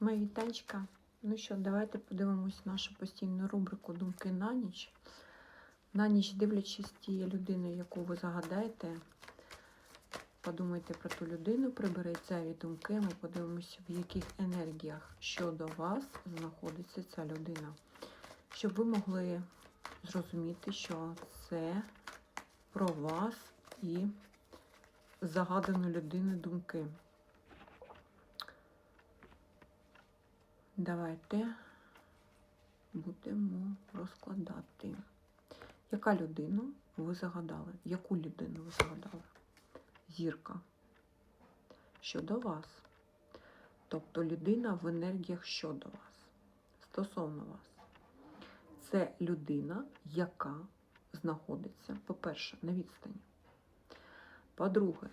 Мої вітанчика. Ну що, давайте подивимось нашу постійну рубрику Думки на ніч. На ніч, дивлячись тієї людини, яку ви загадаєте, подумайте про ту людину, приберіть зайві думки. Ми подивимося, в яких енергіях щодо вас знаходиться ця людина. Щоб ви могли зрозуміти, що це про вас і загадану людину думки. Давайте будемо розкладати. Яка людину ви загадали? Яку людину ви загадали? Зірка. Щодо вас. Тобто людина в енергіях щодо вас. Стосовно вас. Це людина, яка знаходиться, по-перше, на відстані. По-друге,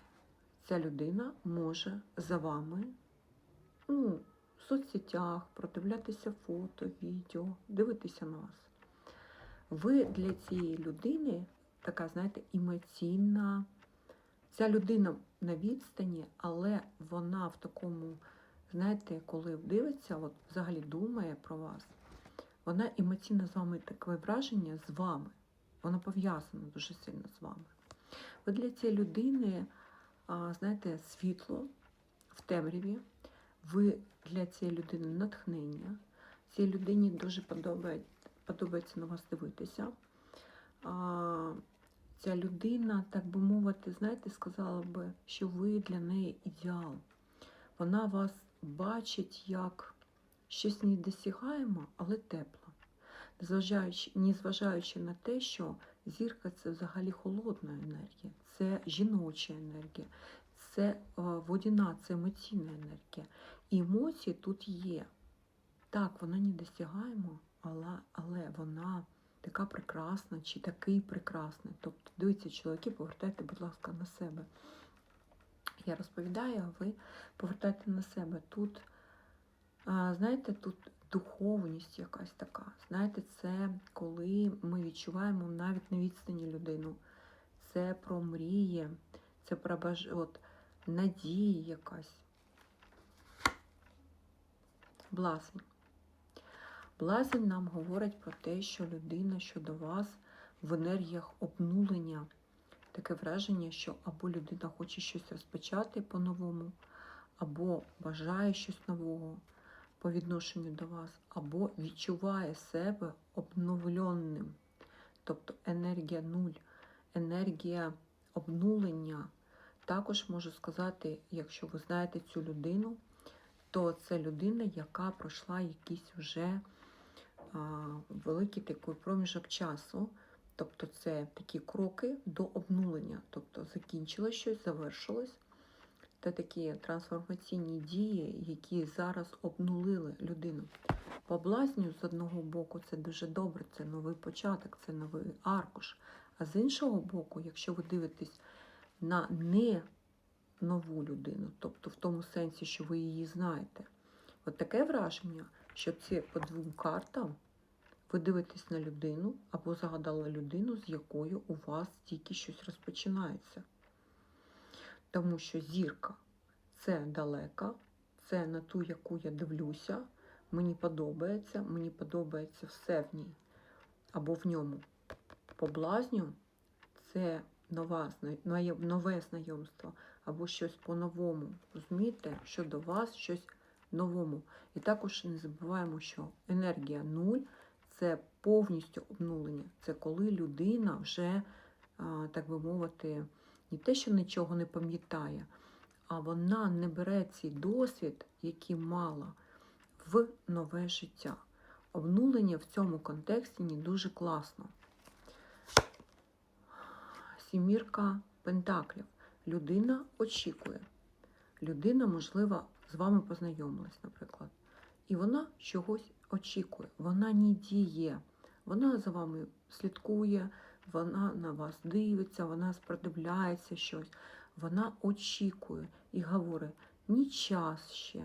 ця людина може за вами, ну, соцсетях, продивлятися фото, відео, дивитися на вас. Ви для цієї людини така, знаєте, емоційна. Ця людина на відстані, але вона в такому, знаєте, коли дивиться, от взагалі думає про вас, вона емоційно з вами таке враження з вами. Вона пов'язана дуже сильно з вами. Ви для цієї людини, знаєте, світло в темряві. Ви для цієї людини натхнення. Цій людині дуже подобає, подобається на вас дивитися. А, ця людина, так би мовити, знаєте, сказала би, що ви для неї ідеал. Вона вас бачить як щось недосягаємо, але тепло. Незважаючи, незважаючи на те, що зірка це взагалі холодна енергія, це жіноча енергія, це е, водяна, це емоційна енергія. І емоції тут є. Так, вона не досягаємо, але, але вона така прекрасна чи такий прекрасний. Тобто, дивіться, чоловіки, повертайте, будь ласка, на себе. Я розповідаю, а ви повертайте на себе. Тут, знаєте, тут духовність якась така. Знаєте, це коли ми відчуваємо навіть на відстані людину. Це про мрії, це про баж... надії якась. Блазень. Блазень нам говорить про те, що людина щодо вас в енергіях обнулення. Таке враження, що або людина хоче щось розпочати по-новому, або бажає щось нового по відношенню до вас, або відчуває себе обновленим. Тобто енергія нуль, енергія обнулення. Також можу сказати, якщо ви знаєте цю людину, то це людина, яка пройшла якийсь вже а, великий такий проміжок часу. Тобто це такі кроки до обнулення. Тобто закінчилось щось, завершилось. Це такі трансформаційні дії, які зараз обнулили людину. По блазню, з одного боку, це дуже добре, це новий початок, це новий аркуш. А з іншого боку, якщо ви дивитесь на не нову людину, тобто в тому сенсі, що ви її знаєте, от таке враження, що це по двом картам ви дивитесь на людину або загадали людину, з якою у вас тільки щось розпочинається. Тому що зірка це далека, це на ту, яку я дивлюся, мені подобається, мені подобається все в ній або в ньому. По блазню це нова, нове знайомство або щось по-новому. Розумієте, що до вас щось новому. І також не забуваємо, що енергія нуль це повністю обнулення. Це коли людина вже, так би мовити, не те, що нічого не пам'ятає, а вона не бере цей досвід, який мала, в нове життя. Обнулення в цьому контексті не дуже класно. Сімірка Пентаклів. Людина очікує. Людина, можливо, з вами познайомилась, наприклад. І вона чогось очікує. Вона не діє. Вона за вами слідкує, вона на вас дивиться, вона продивляється щось. Вона очікує і говорить, ні час ще.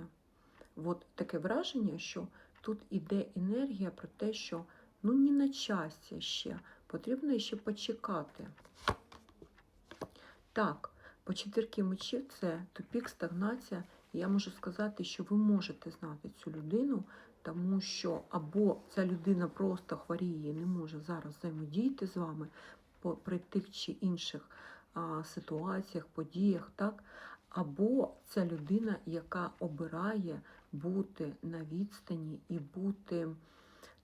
От таке враження, що тут іде енергія про те, що ну не на часі ще, потрібно ще почекати. Так, по четвірки мечів це тупік, стагнація Я можу сказати, що ви можете знати цю людину, тому що або ця людина просто хворіє і не може зараз взаємодіяти з вами при тих чи інших а, ситуаціях, подіях, так? або ця людина, яка обирає бути на відстані і бути,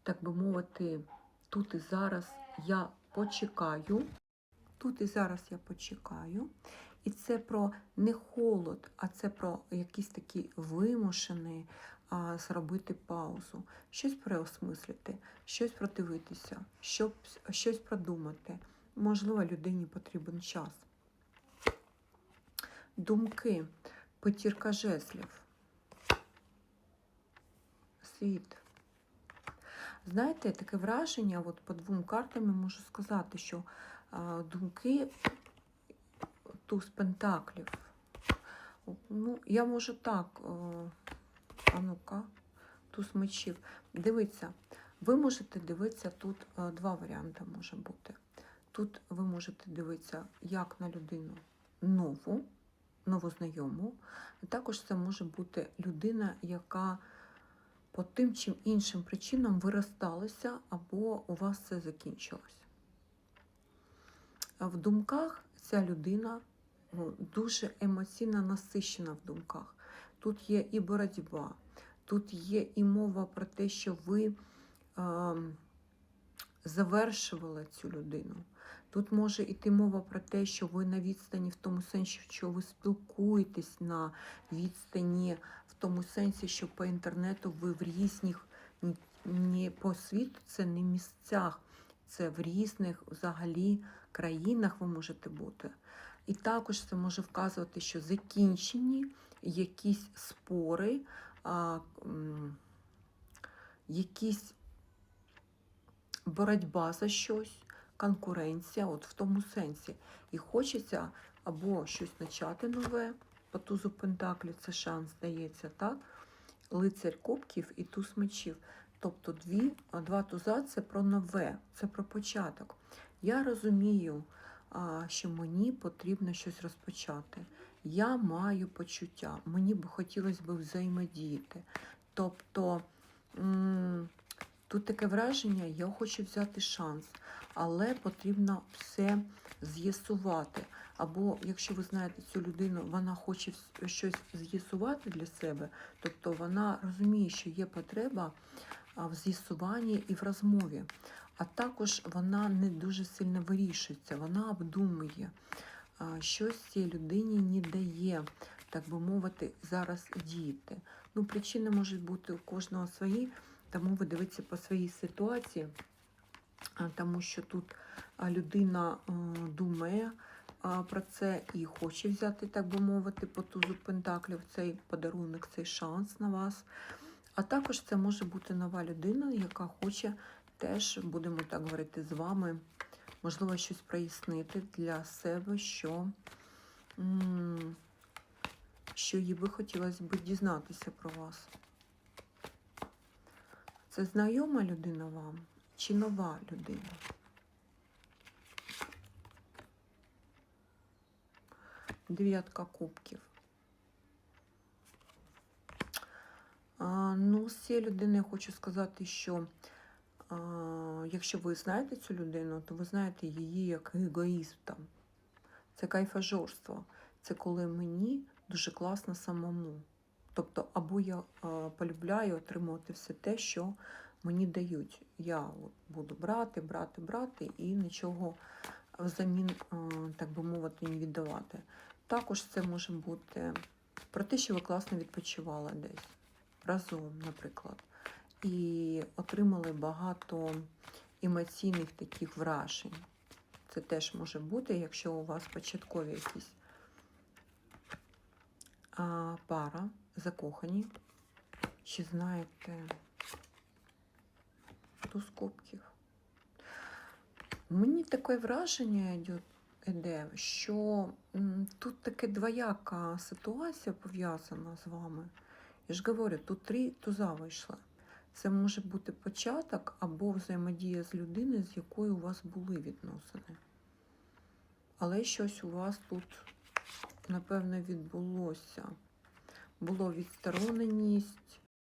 так би мовити, тут і зараз я почекаю. Тут і зараз я почекаю. І це про не холод, а це про якийсь такий вимушений а, зробити паузу, щось переосмислити, щось продивитися, щоб, щось продумати. Можливо, людині потрібен час. Думки, п'ятірка жезлів. Світ. Знаєте, таке враження, от по двом картам я можу сказати, що думки туз пентаклів. Ну, я можу так, е, а ну-ка, туз мечів. Дивіться, ви можете дивитися тут е, два варіанти може бути. Тут ви можете дивитися як на людину нову, новознайому. Також це може бути людина, яка по тим чим іншим причинам ви розсталися, або у вас це закінчилось. В думках ця людина ну, дуже емоційно насищена в думках. Тут є і боротьба, тут є і мова про те, що ви е, завершували цю людину. Тут може йти мова про те, що ви на відстані в тому сенсі, що ви спілкуєтесь на відстані, в тому сенсі, що по інтернету ви в різних не по світу, це не місцях, це в різних взагалі країнах ви можете бути. І також це може вказувати, що закінчені якісь спори, а, якісь боротьба за щось, конкуренція, от в тому сенсі. І хочеться або щось почати нове, по тузу Пентаклі це шанс дається, так? Лицарь кубків і туз мечів. Тобто дві, два туза це про нове, це про початок. Я розумію, що мені потрібно щось розпочати. Я маю почуття, мені б хотілося б взаємодіяти. Тобто тут таке враження, я хочу взяти шанс, але потрібно все з'ясувати. Або якщо ви знаєте цю людину, вона хоче щось з'ясувати для себе, тобто вона розуміє, що є потреба в з'ясуванні і в розмові. А також вона не дуже сильно вирішується, вона обдумує, щось цій людині не дає, так би мовити, зараз діяти. Ну, причини можуть бути у кожного свої, тому ви дивіться по своїй ситуації, тому що тут людина е, думає про це і хоче взяти, так би мовити, по тузу пентаклів цей подарунок, цей шанс на вас. А також це може бути нова людина, яка хоче теж, будемо так говорити, з вами, можливо, щось прояснити для себе, що, що їй би хотілося б дізнатися про вас. Це знайома людина вам чи нова людина? Дев'ятка кубків. Ну, з цієї людини я хочу сказати, що якщо ви знаєте цю людину, то ви знаєте її як егоїзм там. Це кайфажорство. Це коли мені дуже класно самому. Тобто, або я полюбляю отримувати все те, що мені дають. Я буду брати, брати, брати і нічого взамін, так би мовити, не віддавати. Також це може бути про те, що ви класно відпочивали десь разом, наприклад, і отримали багато емоційних таких вражень. Це теж може бути, якщо у вас початкові якісь а, пара, закохані, чи знаєте туз кубків. Мені таке враження йде, що тут таке двояка ситуація пов'язана з вами. Я ж говорю, тут три туза вийшла. Це може бути початок або взаємодія з людиною, з якою у вас були відносини. Але щось у вас тут, напевно, відбулося. було відстороненість,